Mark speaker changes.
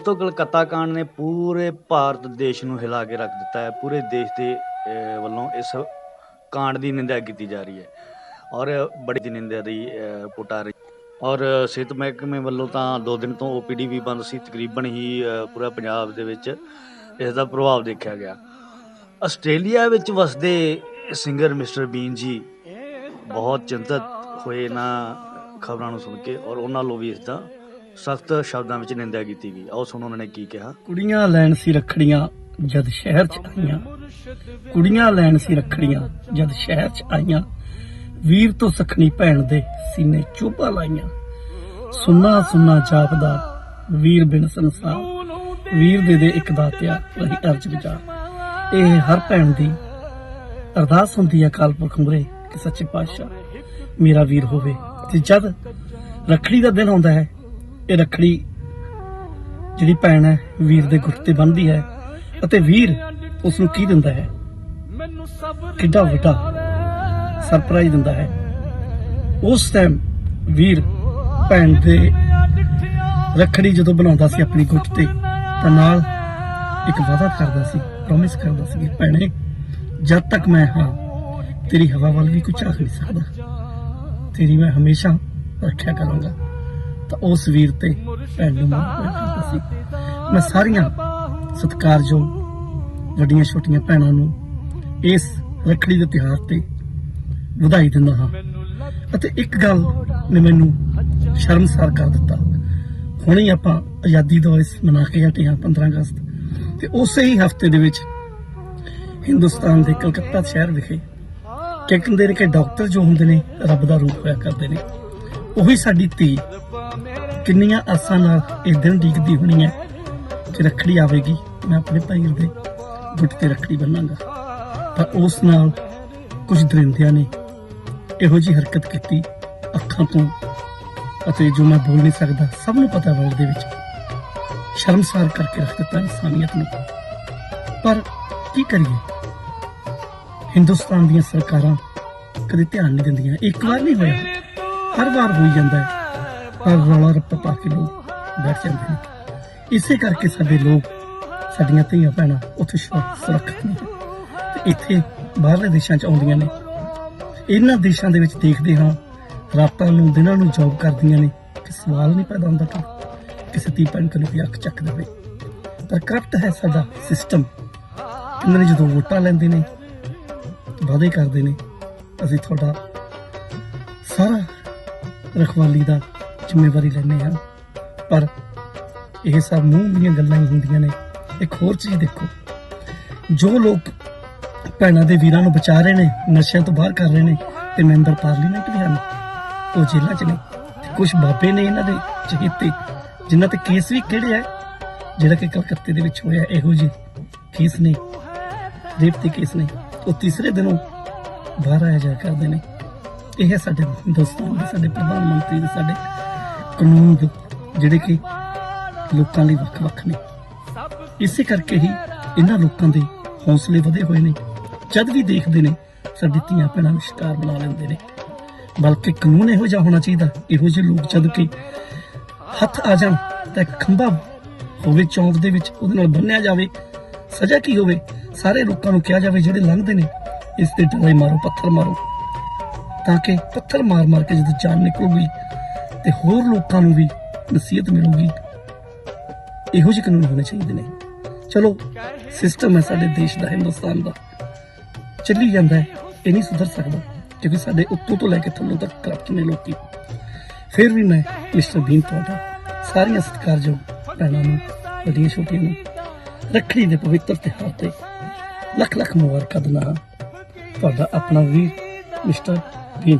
Speaker 1: ਦੋਸਤੋ ਕਲਕੱਤਾ ਕਾਂਡ ਨੇ ਪੂਰੇ ਭਾਰਤ ਦੇਸ਼ ਨੂੰ ਹਿਲਾ ਕੇ ਰੱਖ ਦਿੱਤਾ ਹੈ। ਪੂਰੇ ਦੇਸ਼ ਦੇ ਵੱਲੋਂ ਇਸ ਕਾਂਡ ਦੀ ਨਿੰਦਾ ਕੀਤੀ ਜਾ ਰਹੀ ਹੈ। ਔਰ ਬੜੀ ਦੀ ਨਿੰਦਾ ਦੀ ਅਹ, ਰਿਪੋਰਟ ਆ ਰਹੀ ਔਰ ਸਿਹਤ ਮਹਿਕਮੇ ਵੱਲੋਂ ਤਾਂ ਦੋ ਦਿਨ ਤੋਂ ਓਪੀਡੀ ਵੀ ਬੰਦ ਸੀ। ਤਕਰੀਬਨ ਹੀ ਪੂਰਾ ਪੰਜਾਬ ਦੇ ਵਿੱਚ ਇਸ ਦਾ ਪ੍ਰਭਾਵ ਦੇਖਿਆ ਗਿਆ। ਆਸਟ੍ਰੇਲੀਆ ਵਿੱਚ ਵਸਦੇ ਸਿੰਗਰ ਮਿਸਟਰ ਬੀਨ ਜੀ ਬਹੁਤ ਚਿੰਤਤ ਹੋਏ ਨਾ ਖਬਰਾਂ ਨੂੰ ਸੁਣ ਕੇ। ਔਰ ਉਹਨਾਂ ਨੂੰ ਵੀ ਇਸ ਦਾ ਸਖਤ ਸ਼ਬਦਾਂ ਵਿੱਚ ਨਿੰਦਾ ਕੀਤੀ ਗਈ। ਆਓ ਸੁਣੋ ਉਹਨਾਂ ਨੇ ਕੀ ਕਿਹਾ।
Speaker 2: ਕੁੜੀਆਂ ਲੈਣ ਸੀ ਰੱਖੜੀਆਂ ਜਦ ਸ਼ਹਿਰ ਚ ਆਈਆਂ। ਕੁੜੀਆਂ ਲੈਣ ਸੀ ਰੱਖੜੀਆਂ ਜਦ ਸ਼ਹਿਰ ਚ ਆਈਆਂ। ਵੀਰ ਤੋਂ ਸਖਣੀ ਭੈਣ ਦੇ ਸੀਨੇ ਚੋਭਾ ਲਾਈਆਂ। ਸੁੰਨਾ ਸੁੰਨਾ ਜਾਪਦਾ ਵੀਰ ਬਿਨ ਸੰਸਾਰ। ਵੀਰ ਦੇ ਦੇ ਇੱਕ ਦਾਤਿਆ ਰਹੀ ਅਰਜ ਵਿਚਾਰ। ਇਹ ਹਰ ਭੈਣ ਦੀ ਅਰਦਾਸ ਹੁੰਦੀ ਹੈ ਅਕਾਲ ਪੁਰਖ ਮੁਰੇ, ਕਿ ਸੱਚੇ ਪਾਤਸ਼ਾਹ ਮੇਰਾ ਵੀਰ ਹੋਵੇ। ਤੇ ਜਦ ਰੱਖੜੀ ਦਾ ਦਿਨ ਆਉਂਦਾ ਹੈ ਇਹ ਰੱਖੜੀ ਜਿਹੜੀ ਭੈਣ ਹੈ, ਵੀਰ ਦੇ ਗੁੱਟ ਤੇ ਬੰਨ੍ਹਦੀ ਹੈ ਅਤੇ ਵੀਰ ਉਸ ਨੂੰ ਕੀ ਦਿੰਦਾ ਹੈ? ਕਿੱਡਾ ਵੱਡਾ ਸਰਪ੍ਰਾਈਜ਼ ਦਿੰਦਾ ਹੈ। ਉਸ ਟਾਈਮ ਵੀਰ ਭੈਣ ਦੇ ਰੱਖੜੀ ਜਦੋਂ ਬਣਾਉਂਦਾ ਸੀ ਆਪਣੀ ਗੁੱਟ ਤੇ, ਤਾਂ ਨਾਲ ਇੱਕ ਵਾਅਦਾ ਕਰਦਾ ਸੀ ਪ੍ਰੋਮਿਸ ਕਰਦਾ ਸੀ ਕਿ ਭੈਣੇ, ਜਦ ਤੱਕ ਮੈਂ ਹਾਂ, ਤੇਰੀ ਹਵਾ ਵੱਲ ਵੀ ਕੋਈ ਆਖ ਨਹੀਂ ਸਕਦਾ। ਤੇਰੀ ਮੈਂ ਹਮੇਸ਼ਾ ਰੱਖਿਆ ਕਰਾਂਗਾ। ਤਾਂ ਉਸ ਵੀਰ ਤੇ ਭੈਣ ਨੂੰ ਮਾਣ ਹੋਇਆ ਸੀ। ਮੈਂ ਸਾਰੀਆਂ ਸਤਿਕਾਰਯੋਗ ਵੱਡੀਆਂ ਛੋਟੀਆਂ ਭੈਣਾਂ ਨੂੰ ਇਸ ਰੱਖੜੀ ਦੇ ਤਿਉਹਾਰ ਤੇ ਵਧਾਈ ਦਿੰਦਾ ਹਾਂ। ਅਤੇ ਇੱਕ ਗੱਲ ਨੇ ਮੈਨੂੰ ਸ਼ਰਮਸਾਰ ਕਰ ਦਿੱਤਾ। ਹੁਣੇ ਆਪਾਂ ਆਜ਼ਾਦੀ ਦਿਵਸ ਮਨਾ ਕੇ ਹਟੇ ਹਾਂ 15 ਅਗਸਤ ਤੇ ਉਸੇ ਹੀ ਹਫ਼ਤੇ ਦੇ ਵਿੱਚ ਹਿੰਦੁਸਤਾਨ ਦੇ ਕਲਕੱਤਾ ਸ਼ਹਿਰ ਵਿਖੇ ਕਹਿੰਦੇ ਨੇ ਕਿ ਡਾਕਟਰ ਜੋ ਹੁੰਦੇ ਨੇ, ਰੱਬ ਦਾ ਰੂਪ ਹੋਇਆ ਕਰਦੇ ਨੇ, ਉਹੀ ਸਾਡੀ ਧੀ ਕਿੰਨੀਆਂ ਆਸਾਂ ਨਾਲ ਇਹ ਦਿਨ ਡੀਕਦੀ ਹੋਣੀ ਹੈ ਕਿ ਰੱਖੜੀ ਆਵੇਗੀ, ਮੈਂ ਆਪਣੇ ਭਾਈ ਦੇ ਗੁੱਟ ਤੇ ਰੱਖੜੀ ਬੰਨਾਂਗਾ। ਤਾਂ ਉਸ ਨਾਲ ਕੁਝ ਦਰਿੰਦਿਆਂ ਨੇ ਇਹੋ ਜੀ ਹਰਕਤ ਕੀਤੀ ਅੱਖਾਂ ਤੋਂ ਅਤੇ ਜੋ ਮੈਂ ਬੋਲ ਨਹੀਂ ਸਕਦਾ, ਸਭ ਨੂੰ ਪਤਾ ਵਰਲਡ ਦੇ ਵਿੱਚ। ਸ਼ਰਮਸਾਰ ਕਰਕੇ ਰੱਖ ਦਿੱਤਾ ਇਨਸਾਨੀਅਤ ਨੂੰ। ਪਰ ਕੀ ਕਰੀਏ? ਹਿੰਦੁਸਤਾਨ ਦੀਆਂ ਸਰਕਾਰਾਂ ਕਦੇ ਧਿਆਨ ਨਹੀਂ ਦਿੰਦੀਆਂ। ਇੱਕ ਵਾਰ ਨਹੀਂ ਹੋਇਆ। ਹਰ ਵਾਰ ਹੋਈ ਜਾਂਦਾ ਹੈ। ਰੌਲਾ ਰੱਪਾ ਪਾ ਕੇ ਲੋਕ ਬੈਠ ਜਾਂਦੇ ਨੇ। ਇਸੇ ਕਰਕੇ ਸਾਡੇ ਲੋਕ, ਸਾਡੀਆਂ ਧੀਆਂ ਭੈਣਾਂ ਉੱਥੇ ਸੁਰੱਖਿਅਤ ਨਹੀਂ ਤੇ ਇੱਥੇ ਬਾਹਰਲੇ ਦੇਸ਼ਾਂ 'ਚ ਆਉਂਦੀਆਂ ਨੇ। ਇਹਨਾਂ ਦੇਸ਼ਾਂ ਦੇ ਵਿੱਚ ਦੇਖਦੇ ਹਾਂ, ਰਾਤਾਂ ਨੂੰ, ਦਿਨਾਂ ਨੂੰ ਜੌਬ ਕਰਦੀਆਂ ਨੇ। ਕਿ ਸਵਾਲ ਨਹੀਂ ਪੈਦਾ ਹੁੰਦਾ ਕਿ ਕਿਸੇ ਧੀ ਭੈਣ ਕੋਲ ਵੀ ਅੱਖ ਚੱਕ ਦੇਵੇ। ਪਰ ਕਰਪਟ ਹੈ ਸਾਡਾ ਸਿਸਟਮ ਇਹਨਾਂ ਨੇ ਜਦੋਂ ਵੋਟਾਂ ਲੈਂਦੇ ਨੇ, ਵਾਅਦੇ ਕਰਦੇ ਨੇ, ਅਸੀਂ ਤੁਹਾਡਾ ਸਾਰਾ ਰਖਵਾਲੀ ਦਾ ਜ਼ਿੰਮੇਵਾਰੀ ਲੈਂਦੇ ਹਾਂ। ਪਰ ਇਹ ਸਭ ਮੂੰਹ ਦੀਆਂ ਗੱਲਾਂ ਹੀ ਹੁੰਦੀਆਂ ਨੇ। ਇੱਕ ਹੋਰ ਚੀਜ਼ ਦੇਖੋ। ਜੋ ਲੋਕ ਭੈਣਾਂ ਦੇ ਵੀਰਾਂ ਨੂੰ ਬਚਾ ਰਹੇ ਨੇ, ਨਸ਼ਿਆਂ ਤੋਂ ਬਾਹਰ ਕਰ ਰਹੇ ਨੇ, ਤੇ ਮੈਂਬਰ ਪਾਰਲੀਮੈਂਟ ਵੀ ਹਨ। ਉਹ ਜੇਲ੍ਹਾਂ 'ਚ ਨੇ। ਕੁਝ ਬਾਬੇ ਨੇ ਇਹਨਾਂ ਦੇ ਚਹੀਤੇ, ਜਿਨ੍ਹਾਂ ਤੇ ਕੇਸ ਵੀ ਕਿਹੜੇ ਆ? ਜਿਹੜਾ ਕਿ ਕਲਕੱਤੇ ਦੇ ਵਿੱਚ ਹੋਇਆ, ਇਹੋ ਜਿਹੇ ਕੇਸ ਨੇ। ਰੇਪ ਦੇ ਕੇਸ ਨੇ। ਉਹ ਤੀਸਰੇ ਦਿਨੋਂ ਬਾਹਰ ਆਇਆ ਜਾ ਕਰਦੇ ਨੇ। ਇਹ ਸਾਡੇ ਦੋਸਤਾਂ ਦੇ, ਸਾਡੇ ਪ੍ਰਧਾਨ ਮੰਤਰੀ ਦੇ, ਸਾਡੇ ਕਾਨੂੰਨ ਦੇ ਜਿਹੜੇ ਕਿ ਲੋਕਾਂ ਲਈ ਵੱਖ-ਵੱਖ ਨੇ। ਇਸੇ ਕਰਕੇ ਹੀ ਇਹਨਾਂ ਲੋਕਾਂ ਦੇ ਹੌਸਲੇ ਵਧੇ ਹੋਏ ਨੇ। ਜਦ ਵੀ ਦੇਖਦੇ ਨੇ, ਸਾਡੀ ਧੀਆਂ ਭੈਣਾਂ ਨੂੰ ਸ਼ਿਕਾਰ ਬਣਾ ਲੈਂਦੇ ਨੇ। ਬਲਕਿ ਕਾਨੂੰਨ ਇਹੋ ਜਿਹਾ ਹੋਣਾ ਚਾਹੀਦਾ, ਇਹੋ ਜਿਹੇ ਲੋਕ ਜਦ ਕਿ ਹੱਥ ਆ ਜਾਣ ਤਾਂ ਖੰਭਾ ਹੋਵੇ, ਚੌਂਕ ਦੇ ਵਿੱਚ ਉਹਦੇ ਨਾਲ ਬੰਨਿਆ ਜਾਵੇ, ਸਜ਼ਾ ਕੀ ਹੋਵੇ, ਸਾਰੇ ਲੋਕਾਂ ਨੂੰ ਕਿਹਾ ਜਾਵੇ, ਜਿਹੜੇ ਲੰਘਦੇ ਨੇ, ਇਸ ਤੇ ਡਲੇ ਮਾਰੋ, ਪੱਥਰ ਮਾਰੋ। ਤਾਂ ਕਿ ਪੱਥਰ ਮਾਰ ਮਾਰ ਕੇ ਜਦੋਂ ਜਾਨ ਨਿਕਲੂਗੀ ਤੇ ਹੋਰ ਲੋਕਾਂ ਨੂੰ ਵੀ ਨਸੀਹਤ ਮਿਲੂਗੀ। ਇਹੋ ਜਿਹੇ ਕਾਨੂੰਨ ਹੋਣੇ ਚਾਹੀਦੇ ਨੇ। ਚਲੋ ਸਿਸਟਮ ਹੈ ਸਾਡੇ ਦੇਸ਼ ਦਾ, ਹਿੰਦੁਸਤਾਨ ਦਾ। ਚੱਲੀ ਜਾਂਦਾ ਹੈ, ਇਹ ਨਹੀਂ ਸੁਧਰ ਸਕਦਾ, ਕਿਉਂਕਿ ਸਾਡੇ ਉੱਤੋਂ ਤੋਂ ਲੈ ਕੇ ਥੱਲੋਂ ਤੱਕ ਕਰਪਟ ਨੇ ਲੋਕੀ ਫਿਰ ਵੀ ਮੈਂ ਮਿਸਟਰ ਬੀਨ ਤੁਹਾਡਾ ਸਾਰੀਆਂ ਸਤਿਕਾਰਯੋਗ ਭੈਣਾਂ ਨੂੰ, ਵੱਡੀਆਂ ਛੋਟੀਆਂ ਨੂੰ, ਰੱਖੜੀ ਦੇ ਪਵਿੱਤਰ ਤਿਉਹਾਰ ਤੇ ਲੱਖ ਲੱਖ ਮੁਬਾਰਕਾਂ ਦਿੰਦਾ ਹਾਂ। ਤੁਹਾਡਾ ਆਪਣਾ ਵੀਰ ਮਿਸਟਰ ਬੀਨ